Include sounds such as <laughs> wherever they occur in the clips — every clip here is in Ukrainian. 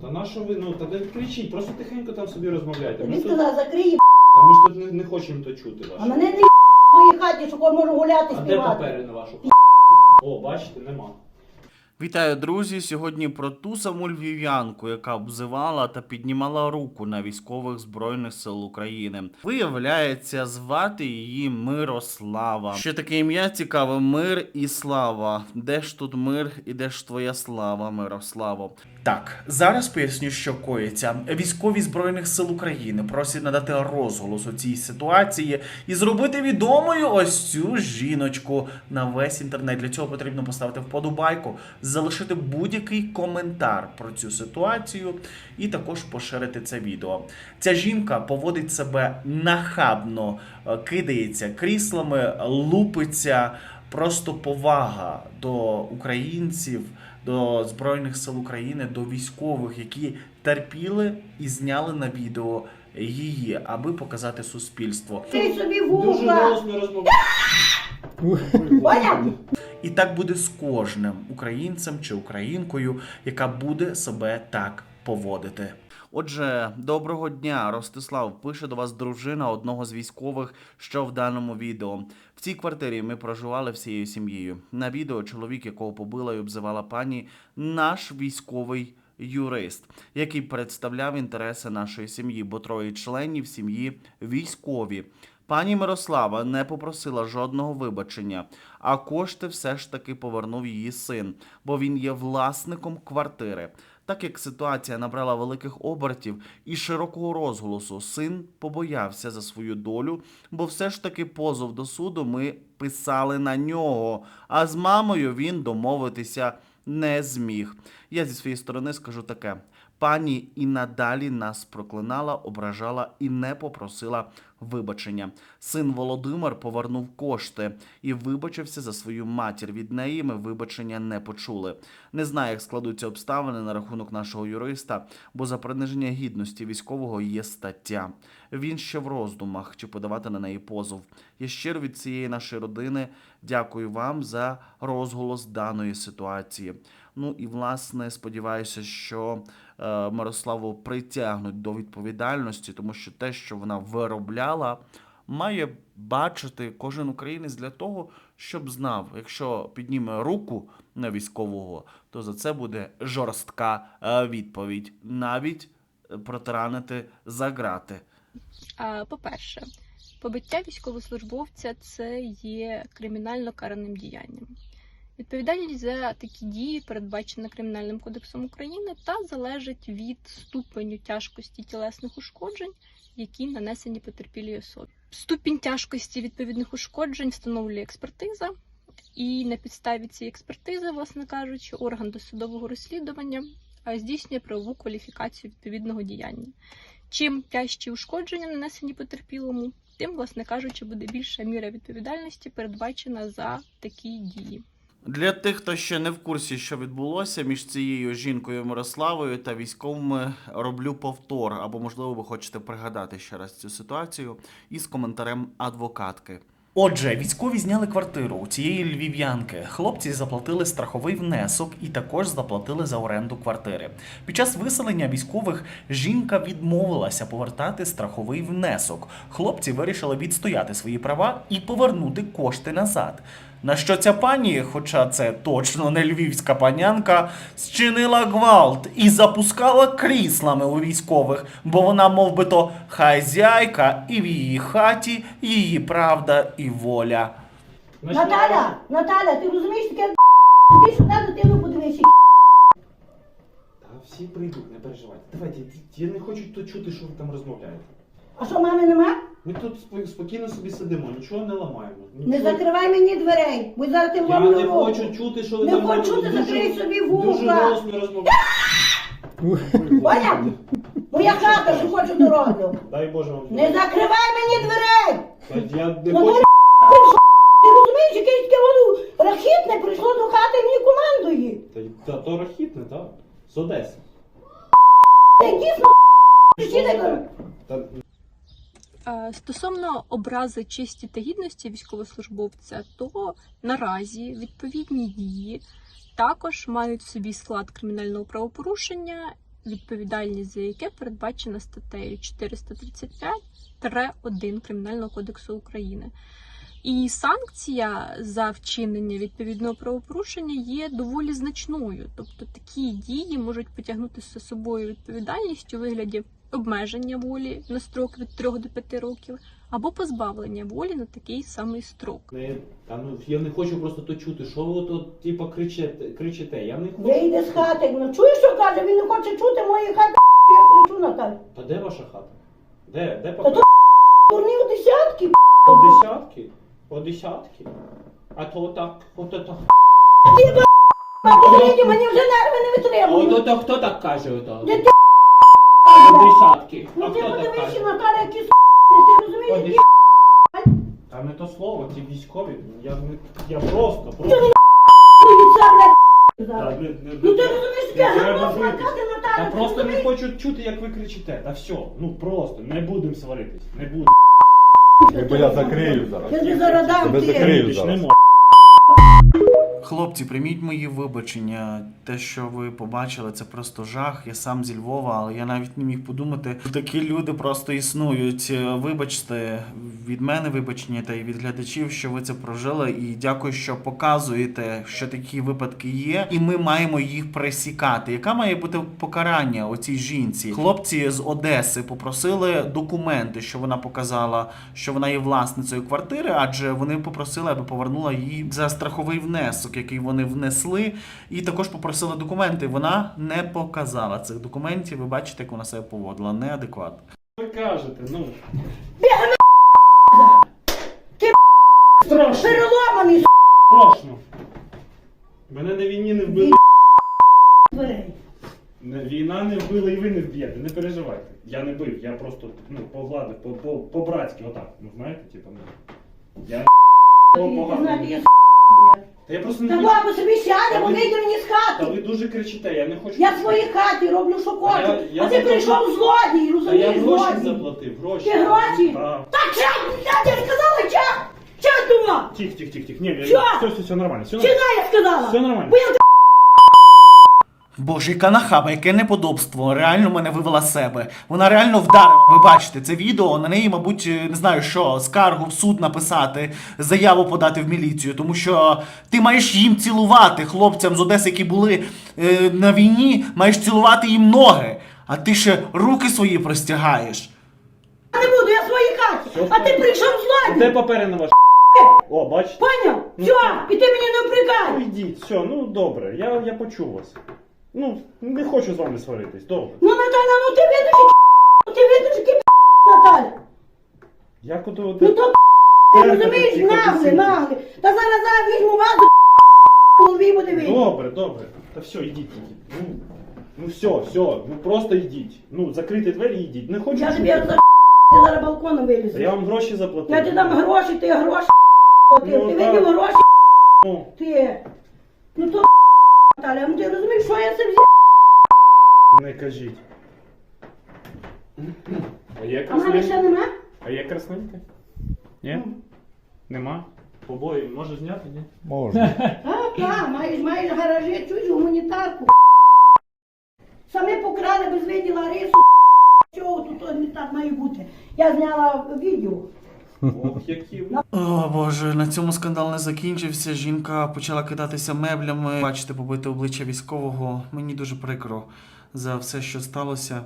Та на що ви, ну, та не кричіть, просто тихенько там собі розмовляйте. Ми Тобі тут, сказала, закрий їб***. та ми ж тут не, не хочемо то чути А ваше. мене не їб*** в своїй хаті, що я можу гуляти, А де співати. папери на вашу О, бачите, нема. Вітаю, друзі! Сьогодні про ту саму львів'янку, яка обзивала та піднімала руку на військових збройних сил України. Виявляється, звати її Мирослава. Ще таке ім'я цікаве: мир і слава. Де ж тут мир і де ж твоя слава, Мирославо? Так, зараз поясню, що коїться. Військові збройних сил України просять надати розголос у цій ситуації і зробити відомою ось цю жіночку на весь інтернет. Для цього потрібно поставити вподобайку, залишити будь-який коментар про цю ситуацію і також поширити це відео. Ця жінка поводить себе нахабно, е, кидається кріслами, лупиться. Просто повага до українців, до Збройних сил України, до військових, які терпіли і зняли на відео її, аби показати суспільству. Ти собі Дуже голосно розмовляєте. <laughs> І так буде з кожним українцем чи українкою, яка буде себе так поводити. Отже, доброго дня, Ростислав. Пише до вас дружина одного з військових, що в даному відео. В цій квартирі ми проживали всією сім'єю. На відео чоловік, якого побила і обзивала пані, наш військовий юрист, який представляв інтереси нашої сім'ї, бо троє членів сім'ї військові. Пані Мирослава не попросила жодного вибачення, а кошти все ж таки повернув її син, бо він є власником квартири. Так як ситуація набрала великих обертів і широкого розголосу, син побоявся за свою долю, бо все ж таки позов до суду ми писали на нього. А з мамою він домовитися не зміг. Я зі своєї сторони скажу таке: пані і надалі нас проклинала, ображала і не попросила вибачення. Син Володимир повернув кошти і вибачився за свою матір. Від неї ми вибачення не почули. Не знаю, як складуться обставини на рахунок нашого юриста, бо за приниження гідності військового є стаття. Він ще в роздумах чи подавати на неї позов. Я щиро від цієї нашої родини дякую вам за розголос даної ситуації. Ну і власне сподіваюся, що е, Мирославу притягнуть до відповідальності, тому що те, що вона виробляла, має бачити кожен українець для того, щоб знав, якщо підніме руку на військового, то за це буде жорстка е, відповідь, навіть е, протаранити за грати. По-перше, побиття військовослужбовця це є кримінально караним діянням. Відповідальність за такі дії передбачена Кримінальним кодексом України та залежить від ступеню тяжкості тілесних ушкоджень, які нанесені потерпілій особі. Ступінь тяжкості відповідних ушкоджень встановлює експертиза, і на підставі цієї експертизи, власне кажучи, орган досудового розслідування здійснює правову кваліфікацію відповідного діяння. Чим тяжчі ушкодження нанесені потерпілому, тим, власне кажучи, буде більша міра відповідальності передбачена за такі дії. Для тих, хто ще не в курсі, що відбулося між цією жінкою Мирославою та військовими, роблю повтор, або можливо ви хочете пригадати ще раз цю ситуацію із коментарем адвокатки. Отже, військові зняли квартиру у цієї львів'янки. Хлопці заплатили страховий внесок і також заплатили за оренду квартири. Під час виселення військових жінка відмовилася повертати страховий внесок. Хлопці вирішили відстояти свої права і повернути кошти назад. На що ця пані, хоча це точно не львівська панянка, зчинила гвалт і запускала кріслами у військових, бо вона, мов то, хазяйка, і в її хаті її правда і воля. Наталя, Наталя, ти розумієш таке ти сюди дитину подивися. Та всі прийдуть, не переживайте. Давайте, я не хочу тут чути, що ви там розмовляєте. А що, мами нема? Ми тут сп- спокійно собі сидимо, нічого не ламаємо. Не Нічого- закривай мені дверей, бо зараз ти Я вломлю не руку. хочу чути, що ви Не там хочу, дуже- ти закрий собі Дуже вуха. голосно розмовляєте. <laughs> Поняв? Моя хата, що хочу дороблю. Дай Боже вам. Не закривай мені дверей! Та Я не Ну, хочу. Ти розумієш, якесь таке воно рахітне прийшло до хати мені командує. Та, та то рахітне, так? З Одеси. Ти дійсно всі. Та, Е, Стосовно образи честі та гідності військовослужбовця, то наразі відповідні дії також мають в собі склад кримінального правопорушення відповідальність за яке передбачена статтею 435-1 Кримінального кодексу України. І санкція за вчинення відповідного правопорушення є доволі значною. Тобто такі дії можуть потягнути за собою відповідальність у вигляді обмеження волі на строк від 3 до 5 років або позбавлення волі на такий самий строк. Не, та ну я не хочу просто то чути. Що ви тут типа кричите, кричите? Я не хочу. Я йде з хати. Ну чуєш, що каже? Він не хоче чути мої хати. <laughs> Я кричу Наталь. Та де ваша хата? Де? Де Та тут <laughs> дурні у десятки. <laughs> десятки? По десятки? А то так, ото так. Подивіться, мені вже нерви не витримують. ото то хто так каже ото? Де ти По десятки. А Ну ти хто так подивися, каже? Наталя, які с***, ти розумієш, які десятки. Та не то слово, ці військові. Я, не- я просто, просто. від це, блядь, Та зараз. не- не- Ну ти не- розумієш, не яке треба битись. сказати, Наталя, Та ти просто не розумієш? хочу чути, як ви кричите. Та все, ну просто, не будемо сваритись. Не будемо. Бо я закрию зараз. Я не зараз дам, Тебе закрию зараз. Хлопці, прийміть мої вибачення. Те, що ви побачили, це просто жах. Я сам зі Львова, але я навіть не міг подумати, такі люди просто існують. Е, Вибачте від мене вибачення та й від глядачів, що ви це прожили. І дякую, що показуєте, що такі випадки є, і ми маємо їх пресікати. Яка має бути покарання оцій жінці? Хлопці з Одеси попросили документи, що вона показала, що вона є власницею квартири, адже вони попросили, аби повернула їй за страховий внесок, який вони внесли, і також попросили документи. Вона не показала цих документів. Ви бачите, як вона себе поводила, неадекватно. Ви кажете, ну. Ти Страшно, переломаний, страшно. Мене на війні не вбили. дверей. Не- Війна не вбила і ви не вб'єте, не переживайте. Я не бив, я просто ну, погладив, по- по- по-братськи, отак. Ну знаєте, типу, ну. Я Ти погано. я Та я просто не Та хочу. бабу собі сяде, Та ви- вийде мені з Та хати. ви дуже кричите, я не хочу. Я в своїй хаті роблю, що хочу. я- я А ти заплатив- прийшов злодій, Та я розумієш, гроші злодій. заплатив, гроші. Ти гроші? Так. Так, чат, я тебе сказала, чат. Чат дума. Тих, тих, тих, тих. Ні, я- все, все, все нормально. Все Чи я сказала? Все нормально. Бо я Боже, яка нахаба, яке неподобство. Реально мене вивела з себе. Вона реально вдарила. Ви бачите це відео. На неї, мабуть, не знаю що, скаргу в суд написати, заяву подати в міліцію, тому що ти маєш їм цілувати хлопцям з Одеси, які були е, на війні, маєш цілувати їм ноги, а ти ще руки свої простягаєш. Я не буду, я в своїй хаті. А ти прийшов Де папери на ваш? О, бачите? Поняв? Ну, Все, і ти мені не Ну впрягай. йдіть, все, ну добре, я, я почув вас. Ну, не хочу з вами сваритись, добре. Ну, Наталя, ну ти видиш, які ти видиш, які Наталя. Як ото Ну то ти розумієш, нагле, нагле. Та зараз зараз візьму вас, в голові буде видно. Добре, добре. Та все, йдіть, йдіть. Ну, ну все, все, ну просто йдіть. Ну, закрийте двері і йдіть. Не хочу Я тобі чути. за ти зараз балконом Та вилізу. я вам гроші заплатив. Я тобі дам гроші, ти гроші. Ти, Ну, ти так. видів гроші, Ну, ти. Ну то Наталя, ну ти розумієш, що я собі не кажіть. А є А в мене ще красненька? нема? А є красненька? Ні? Нема? Побої може зняти, ні? Можна. А, так, маєш, маєш гаражі, чуєш гуманітарку. Саме покрали без виділа рису. Чого тут не так має бути? Я зняла відео. О боже, на цьому скандал не закінчився. Жінка почала кидатися меблями. Бачите, побите обличчя військового. Мені дуже прикро за все, що сталося.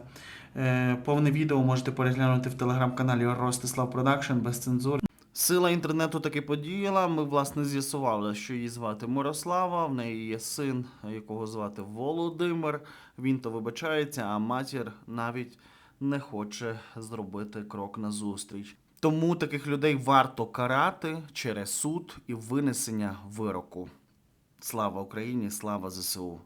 Е, повне відео можете переглянути в телеграм-каналі Ростислав Продакшн без цензури. Сила інтернету таки подіяла. Ми, власне, з'ясували, що її звати Мирослава. В неї є син, якого звати Володимир. Він то вибачається, а матір навіть не хоче зробити крок назустріч. Тому таких людей варто карати через суд і винесення вироку. Слава Україні, слава ЗСУ!